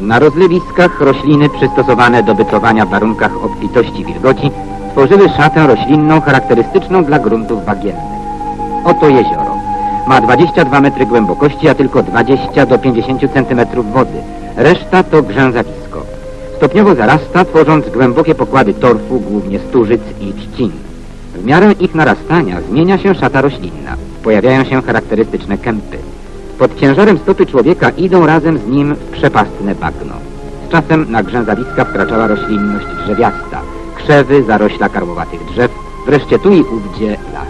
Na rozlewiskach rośliny przystosowane do bytowania w warunkach obfitości wilgoci tworzyły szatę roślinną charakterystyczną dla gruntów bagiennych. Oto jezioro. Ma 22 metry głębokości, a tylko 20 do 50 centymetrów wody. Reszta to grzęzawisko. Stopniowo zarasta, tworząc głębokie pokłady torfu, głównie stórzyc i trzcin. W miarę ich narastania zmienia się szata roślinna. Pojawiają się charakterystyczne kępy. Pod ciężarem stopy człowieka idą razem z nim w przepastne bagno. Z czasem na grzęzawiska wkraczała roślinność drzewiasta, krzewy, zarośla karłowatych drzew, wreszcie tu i ówdzie las.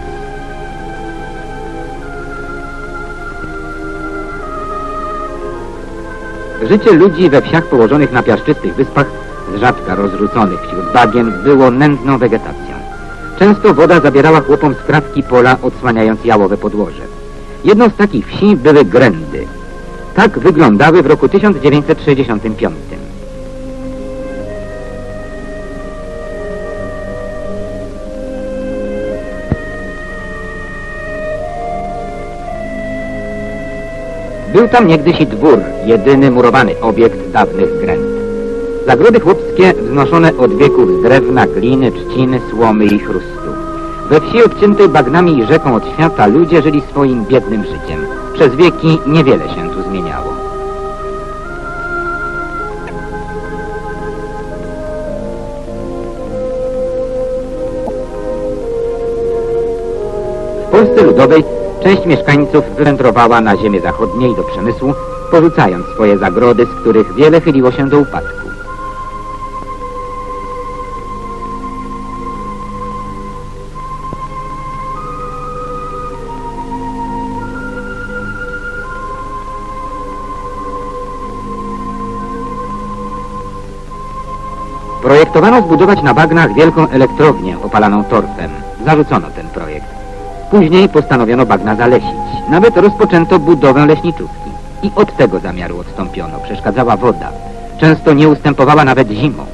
Życie ludzi we wsiach położonych na piaszczystych wyspach, z rzadka rozrzuconych wśród bagien, było nędzną wegetacją. Często woda zabierała chłopom skrawki pola, odsłaniając jałowe podłoże. Jedną z takich wsi były Grędy. Tak wyglądały w roku 1965. Był tam niegdyś i dwór, jedyny murowany obiekt dawnych Gręd. Zagrody chłopskie wznoszone od wieków z drewna, gliny, trzciny, słomy i chrustu. We wsi odciętej bagnami i rzeką od świata ludzie żyli swoim biednym życiem. Przez wieki niewiele się tu zmieniało. W Polsce Ludowej część mieszkańców wywędrowała na ziemię zachodnie i do przemysłu, porzucając swoje zagrody, z których wiele chyliło się do upadku. Projektowano zbudować na bagnach wielką elektrownię opalaną torfem. Zarzucono ten projekt. Później postanowiono bagna zalesić. Nawet rozpoczęto budowę leśniczówki. I od tego zamiaru odstąpiono. Przeszkadzała woda. Często nie ustępowała nawet zimą.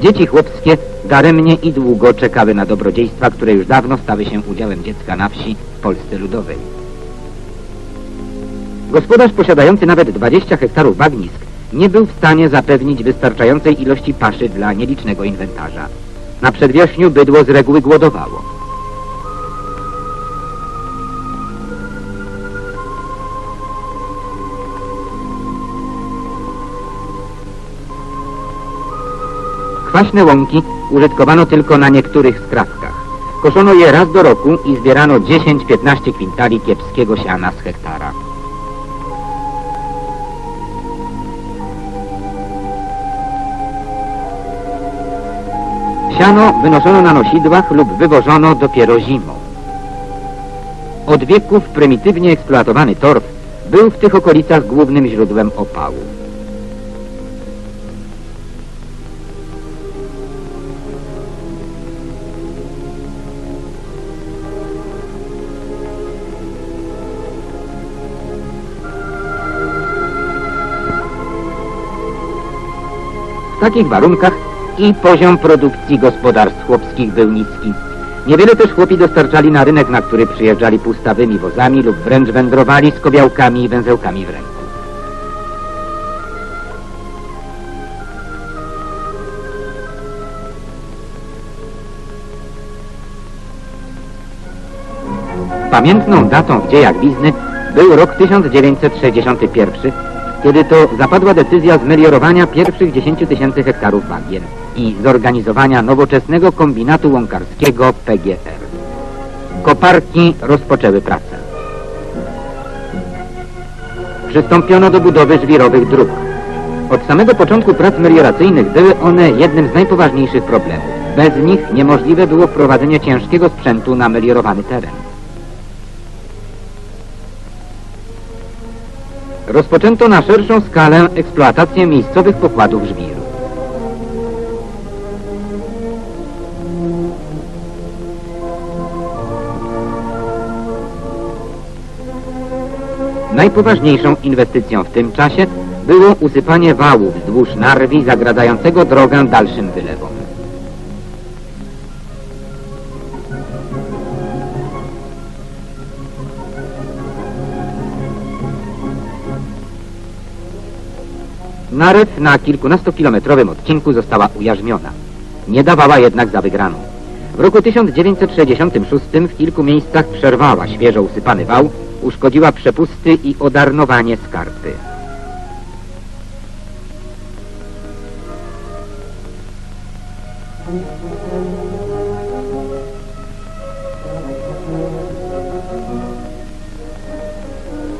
Dzieci chłopskie daremnie i długo czekały na dobrodziejstwa, które już dawno stały się udziałem dziecka na wsi w Polsce Ludowej. Gospodarz posiadający nawet 20 hektarów bagnisk nie był w stanie zapewnić wystarczającej ilości paszy dla nielicznego inwentarza. Na przedwiośniu bydło z reguły głodowało. Kwaśne łąki użytkowano tylko na niektórych skrawkach. Koszono je raz do roku i zbierano 10-15 kwintali kiepskiego siana z hektara. Siano wynoszono na nosidłach lub wywożono dopiero zimą. Od wieków prymitywnie eksploatowany torf był w tych okolicach głównym źródłem opału. W takich warunkach i poziom produkcji gospodarstw chłopskich był niski. Niewiele też chłopi dostarczali na rynek, na który przyjeżdżali pustawymi wozami lub wręcz wędrowali z kobiałkami i węzełkami w ręku. Pamiętną datą w dziejach Wizny był rok 1961, kiedy to zapadła decyzja zmeliorowania pierwszych 10 tysięcy hektarów bagien i zorganizowania nowoczesnego kombinatu łąkarskiego PGR. Koparki rozpoczęły pracę. Przystąpiono do budowy żwirowych dróg. Od samego początku prac melioracyjnych były one jednym z najpoważniejszych problemów. Bez nich niemożliwe było wprowadzenie ciężkiego sprzętu na meliorowany teren. Rozpoczęto na szerszą skalę eksploatację miejscowych pokładów żwiru. Najpoważniejszą inwestycją w tym czasie było usypanie wału wzdłuż Narwi zagradzającego drogę dalszym wylewom. Narew na kilkunastokilometrowym odcinku została ujarzmiona. Nie dawała jednak za wygraną. W roku 1966 w kilku miejscach przerwała świeżo usypany wał, uszkodziła przepusty i odarnowanie skarpy.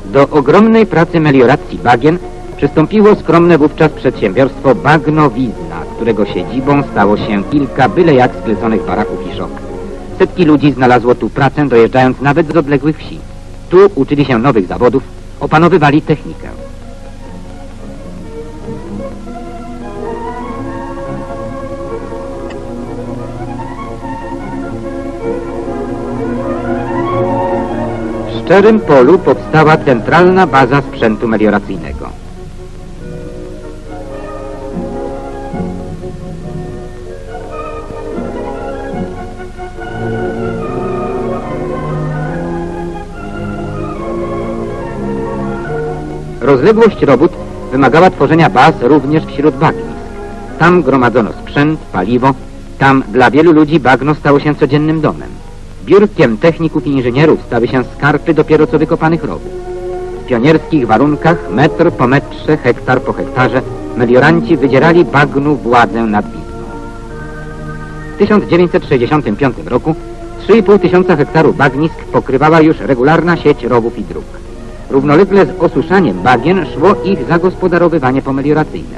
Do ogromnej pracy melioracji bagien przystąpiło skromne wówczas przedsiębiorstwo Bagnowizna, którego siedzibą stało się kilka byle jak skleconych baraków i szop. Setki ludzi znalazło tu pracę, dojeżdżając nawet z odległych wsi. Tu uczyli się nowych zawodów, opanowywali technikę. W szczerym polu powstała centralna baza sprzętu melioracyjnego. Rozległość robót wymagała tworzenia baz również wśród bagnisk. Tam gromadzono sprzęt, paliwo, tam dla wielu ludzi bagno stało się codziennym domem. Biurkiem techników i inżynierów stały się skarpy dopiero co wykopanych rowów. W pionierskich warunkach, metr po metrze, hektar po hektarze, melioranci wydzierali bagnu władzę nad Wisłą. W 1965 roku 3,5 tysiąca hektarów bagnisk pokrywała już regularna sieć rowów i dróg. Równolegle z osuszaniem bagien szło ich zagospodarowywanie pomelioracyjne.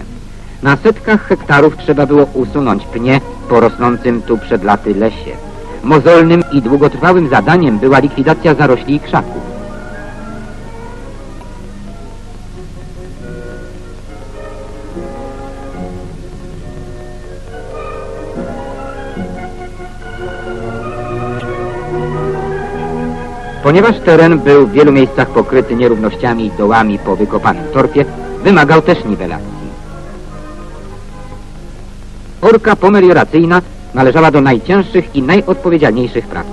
Na setkach hektarów trzeba było usunąć pnie po rosnącym tu przed laty lesie. Mozolnym i długotrwałym zadaniem była likwidacja zarośli i krzaków. Ponieważ teren był w wielu miejscach pokryty nierównościami i dołami po wykopanym torfie, wymagał też niwelacji. Orka pomelioracyjna należała do najcięższych i najodpowiedzialniejszych prac.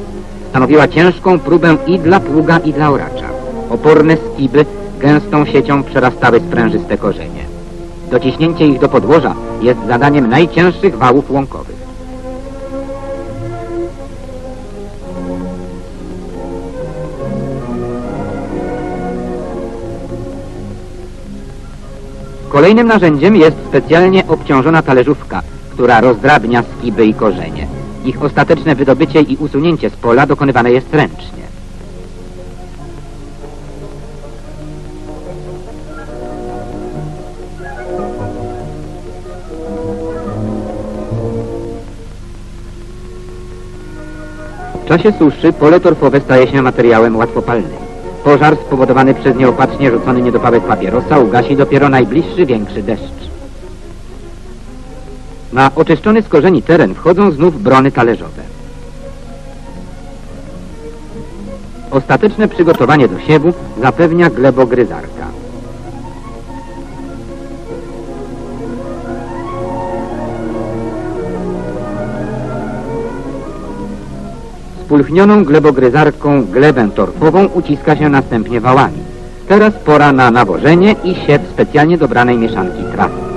Stanowiła ciężką próbę i dla pługa, i dla oracza. Oporne skiby gęstą siecią przerastały sprężyste korzenie. Dociśnięcie ich do podłoża jest zadaniem najcięższych wałów łąkowych. Kolejnym narzędziem jest specjalnie obciążona talerzówka, która rozdrabnia skiby i korzenie. Ich ostateczne wydobycie i usunięcie z pola dokonywane jest ręcznie. W czasie suszy pole torfowe staje się materiałem łatwopalnym. Pożar spowodowany przez nieopatrznie rzucony niedopałek papierosa ugasi dopiero najbliższy większy deszcz. Na oczyszczony z korzeni teren wchodzą znów brony talerzowe. Ostateczne przygotowanie do siewu zapewnia glebogryzarka. Spulchnioną glebogryzarką glebę torfową uciska się następnie wałami. Teraz pora na nawożenie i siew specjalnie dobranej mieszanki trawy.